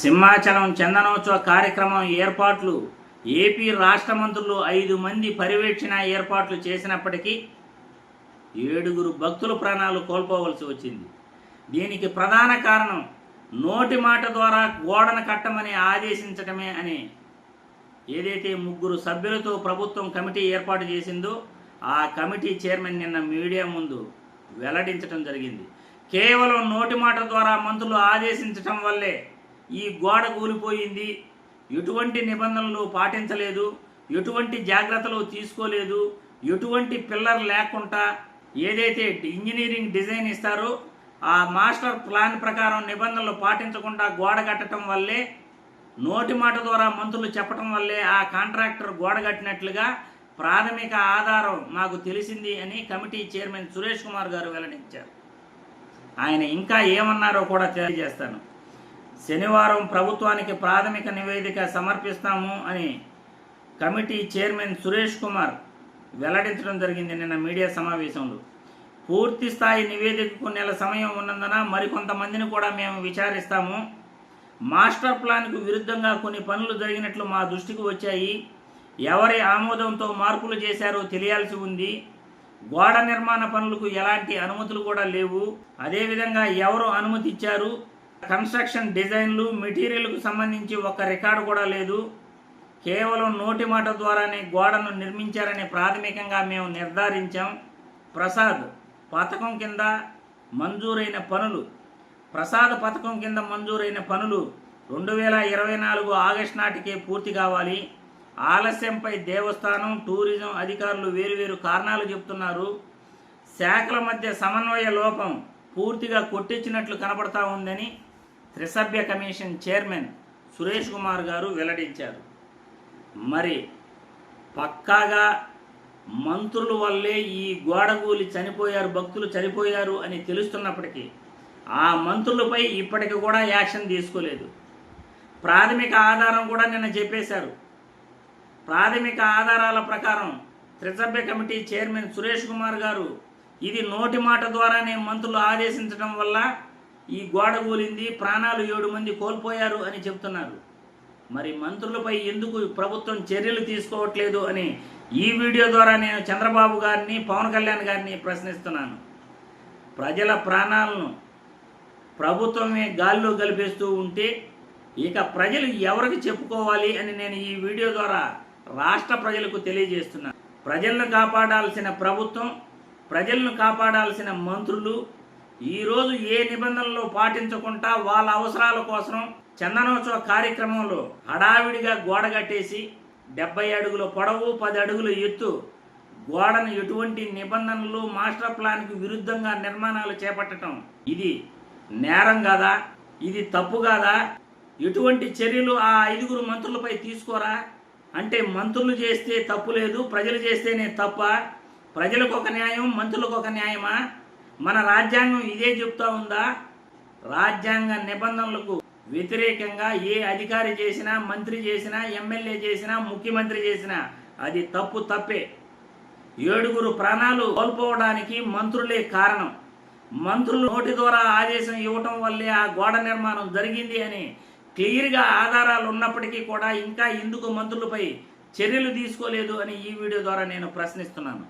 సింహాచలం చందనోత్సవ కార్యక్రమం ఏర్పాట్లు. ఏపీ రాష్ట్ర మంత్రులు ఐదు మంది పర్యవేక్షణ ఏర్పాట్లు చేసినప్పటికీ ఏడుగురు భక్తుల ప్రాణాలు కోల్పోవలసి వచ్చింది. దీనికి ప్రధాన కారణం నోటి మాట ద్వారా గోడను కట్టమని ఆదేశించటమే అని ఏదైతే ముగ్గురు సభ్యులతో ప్రభుత్వం కమిటీ ఏర్పాటు చేసిందో ఆ కమిటీ చైర్మన్ నిన్న మీడియా ముందు వెల్లడించడం జరిగింది. కేవలం నోటి మాట ద్వారా మంత్రులు ఆదేశించటం వల్లే ఈ గోడ కూలిపోయింది. ఎటువంటి నిబంధనలు పాటించలేదు. ఎటువంటి జాగ్రత్తలు తీసుకోలేదు. ఎటువంటి పిల్లర్ లేకుండా ఏదైతే ఇంజనీరింగ్ డిజైన్ ఇస్తారో ఆ మాస్టర్ ప్లాన్ ప్రకారం నిబంధనలు పాటించకుండా గోడ కట్టడం వల్లే నోటి మాట ద్వారా మంత్రులు చెప్పడం వల్లే ఆ కాంట్రాక్టర్ గోడ కట్టినట్లుగా ప్రాథమిక ఆధారం మాకు తెలిసింది అని కమిటీ చైర్మన్ సురేష్ కుమార్ గారు వెల్లడించారు. ఆయన ఇంకా ఏమన్నారో కూడా తెలియజేస్తాను. శనివారం ప్రభుత్వానికి ప్రాథమిక నివేదిక సమర్పిస్తాము అని కమిటీ చైర్మన్ సురేష్ కుమార్ వెల్లడించడం జరిగింది నిన్న మీడియా సమావేశంలో. పూర్తి స్థాయి నివేదికకు నెల సమయం ఉన్నందున మరికొంతమందిని కూడా మేము విచారిస్తాము. మాస్టర్ ప్లాన్కు విరుద్ధంగా కొన్ని పనులు జరిగినట్లు మా దృష్టికి వచ్చాయి. ఎవరి ఆమోదంతో మార్పులు చేశారో తెలియాల్సి ఉంది. గోడ నిర్మాణ పనులకు ఎలాంటి అనుమతులు కూడా లేవు. అదేవిధంగా ఎవరు అనుమతి ఇచ్చారు కన్స్ట్రక్షన్ డిజైన్లు మెటీరియల్కు సంబంధించి ఒక రికార్డు కూడా లేదు. కేవలం నోటి మాట ద్వారానే గోడను నిర్మించారని ప్రాథమికంగా మేము నిర్ధారించాం. ప్రసాద్ పథకం కింద మంజూరైన పనులు. ప్రసాద్ పథకం కింద మంజూరైన పనులు రెండు వేల ఇరవై నాలుగు ఆగస్టు నాటికే పూర్తి కావాలి. ఆలస్యంపై దేవస్థానం టూరిజం అధికారులు వేరువేరు కారణాలు చెప్తున్నారు శాఖల మధ్య సమన్వయ లోపం పూర్తిగా కొట్టించినట్లు కనబడతా ఉందని త్రిసభ్య కమిషన్ చైర్మన్ సురేష్ కుమార్ గారు వెల్లడించారు. మరి పక్కాగా మంత్రుల వల్లే ఈ గోడగూలి చనిపోయారు భక్తులు చనిపోయారు అని తెలుస్తున్నప్పటికీ ఆ మంత్రులపై ఇప్పటికి కూడా యాక్షన్ తీసుకోలేదు. ప్రాథమిక ఆధారం కూడా నిన్న చెప్పేశారు. ప్రాథమిక ఆధారాల ప్రకారం త్రిసభ్య కమిటీ చైర్మన్ సురేష్ కుమార్ గారు ఇది నోటి మాట ద్వారానే మంత్రులు ఆదేశించడం వల్ల ఈ గోడ కూలింది ప్రాణాలు ఏడు మంది కోల్పోయారు అని చెప్తున్నారు. మరి మంత్రులపై ఎందుకు ప్రభుత్వం చర్యలు తీసుకోవట్లేదు అని ఈ వీడియో ద్వారా నేను చంద్రబాబు గారిని పవన్ కళ్యాణ్ గారిని ప్రశ్నిస్తున్నాను. ప్రజల ప్రాణాలను ప్రభుత్వమే గాల్లో గలిపేస్తూ ఉంటే ఇక ప్రజలు ఎవరికి చెప్పుకోవాలి అని నేను ఈ వీడియో ద్వారా రాష్ట్ర ప్రజలకు తెలియజేస్తున్నాను. ప్రజలను కాపాడాల్సిన ప్రభుత్వం ప్రజలను కాపాడాల్సిన మంత్రులు ఈరోజు ఏ నిబంధనలు పాటించకుండా వాళ్ళ అవసరాల కోసం చందనోత్సవ కార్యక్రమంలో హడావిడిగా గోడ కట్టేసి డెబ్బై అడుగుల పొడవు పది అడుగుల ఎత్తు గోడను ఎటువంటి నిబంధనలు మాస్టర్ ప్లాన్కి విరుద్ధంగా నిర్మాణాలు చేపట్టడం ఇది నేరం కాదా? ఇది తప్పు కాదా? ఎటువంటి చర్యలు ఆ ఐదుగురు మంత్రులపై తీసుకోరా? అంటే మంత్రులు చేస్తే తప్పు లేదు ప్రజలు చేస్తేనే తప్ప ప్రజలకు ఒక న్యాయం మంత్రులకు ఒక న్యాయమా? మన రాజ్యాంగం ఇదే చెప్తా ఉందా? రాజ్యాంగ నిబంధనలకు వ్యతిరేకంగా ఏ అధికారి చేసినా మంత్రి చేసినా ఎమ్మెల్యే చేసినా ముఖ్యమంత్రి చేసినా అది తప్పు తప్పే. ఏడుగురు ప్రాణాలు కోల్పోవడానికి మంత్రులే కారణం. మంత్రులు నోటి ద్వారా ఆదేశం ఇవ్వటం వల్లే ఆ గోడ నిర్మాణం జరిగింది అని క్లియర్గా ఆధారాలు ఉన్నప్పటికీ కూడా ఇంకా ఎందుకు మంత్రులపై చర్యలు తీసుకోలేదు అని ఈ వీడియో ద్వారా నేను ప్రశ్నిస్తున్నాను.